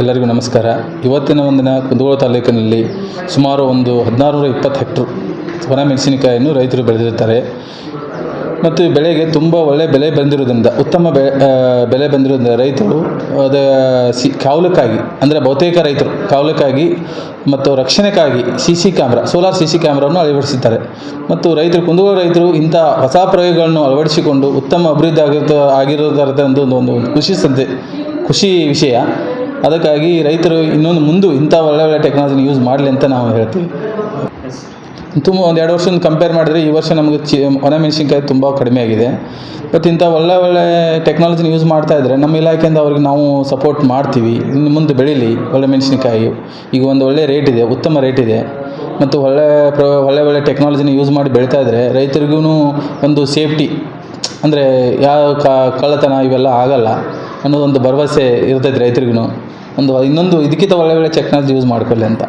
ಎಲ್ಲರಿಗೂ ನಮಸ್ಕಾರ. ಇವತ್ತಿನ ಒಂದಿನ ಕುಂದಗೋಳ ತಾಲೂಕಿನಲ್ಲಿ ಸುಮಾರು ಒಂದು ಹದಿನಾರುನೂರ ಇಪ್ಪತ್ತು ಹೆಕ್ಟ್ರು ಒಣ ಮೆಣಸಿನಕಾಯಿಯನ್ನು ರೈತರು ಬೆಳೆದಿರ್ತಾರೆ ಮತ್ತು ಬೆಳೆಗೆ ತುಂಬ ಒಳ್ಳೆಯ ಬೆಲೆ ಬಂದಿರೋದ್ರಿಂದ ಉತ್ತಮ ಬೆ ಬೆಲೆ ಬಂದಿರೋದ್ರಿಂದ ರೈತರು ಅದ, ಸಿ, ಕಾವಲಕ್ಕಾಗಿ, ಅಂದರೆ ಬಹುತೇಕ ರೈತರು ಕಾವಲಕ್ಕಾಗಿ ಮತ್ತು ರಕ್ಷಣೆಗಾಗಿ C C camera, solar C C ಕ್ಯಾಮ್ರಾವನ್ನು ಅಳವಡಿಸಿದ್ದಾರೆ ಮತ್ತು ರೈತರು, ಕುಂದಗೋಳ ರೈತರು ಇಂಥ ಹೊಸ ಪ್ರಯೋಗಗಳನ್ನು ಅಳವಡಿಸಿಕೊಂಡು ಉತ್ತಮ ಅಭಿವೃದ್ಧಿ ಆಗಿರ್ತ ಆಗಿರೋದರದ ಒಂದು ಒಂದು ಒಂದು ಖುಷಿ ಸಂತೆ ಖುಷಿ ವಿಷಯ ಅದಕ್ಕಾಗಿ ರೈತರು ಇನ್ನೊಂದು ಮುಂದೆ ಇಂಥ ಒಳ್ಳೆ ಒಳ್ಳೆ ಟೆಕ್ನಾಲಜಿನ ಯೂಸ್ ಮಾಡಲಿ ಅಂತ ನಾವು ಹೇಳ್ತೀವಿ. ತುಂಬ ಒಂದು ಎರಡು ವರ್ಷದಿಂದ ಕಂಪೇರ್ ಮಾಡಿದ್ರೆ ಈ ವರ್ಷ ನಮಗೆ ಚಿ ಒಣಮೆಣಸಿನ್ಕಾಯಿ ತುಂಬ ಕಡಿಮೆ ಆಗಿದೆ. ಬಟ್ ಇಂಥ ಒಳ್ಳೆ ಒಳ್ಳೆ ಟೆಕ್ನಾಲಜಿನ ಯೂಸ್ ಮಾಡ್ತಾ ಇದ್ದರೆ ನಮ್ಮ ಇಲಾಖೆಯಿಂದ ಅವ್ರಿಗೆ ನಾವು ಸಪೋರ್ಟ್ ಮಾಡ್ತೀವಿ. ಇನ್ನು ಮುಂದೆ ಬೆಳೀಲಿ ಒಳ್ಳೆ ಮೆಣಸಿನಕಾಯಿ. ಈಗ ಒಂದು ಒಳ್ಳೆ ರೇಟ್ ಇದೆ, ಉತ್ತಮ ರೇಟ್ ಇದೆ. ಮತ್ತು ಒಳ್ಳೆ ಪ್ರ, ಒಳ್ಳೆ ಒಳ್ಳೆ ಟೆಕ್ನಾಲಜಿನ ಯೂಸ್ ಮಾಡಿ ಬೆಳೀತಾ ಇದ್ದರೆ ರೈತರಿಗೂ ಒಂದು ಸೇಫ್ಟಿ ಅಂದರೆ ಯಾವ ಕಳ್ಳತನ ಇವೆಲ್ಲ ಆಗಲ್ಲ ಅನ್ನೋದೊಂದು ಭರವಸೆ ಇರ್ತೈತೆ ರೈತರಿಗೂ ಒಂದು ಇನ್ನೊಂದು ಇದಕ್ಕಿಂತ ಒಳ್ಳೆ ಒಳ್ಳೆ ಟೆಕ್ನಾಲಜಿ ಯೂಸ್ ಮಾಡ್ಕೊಳ್ಳಿ ಅಂತ.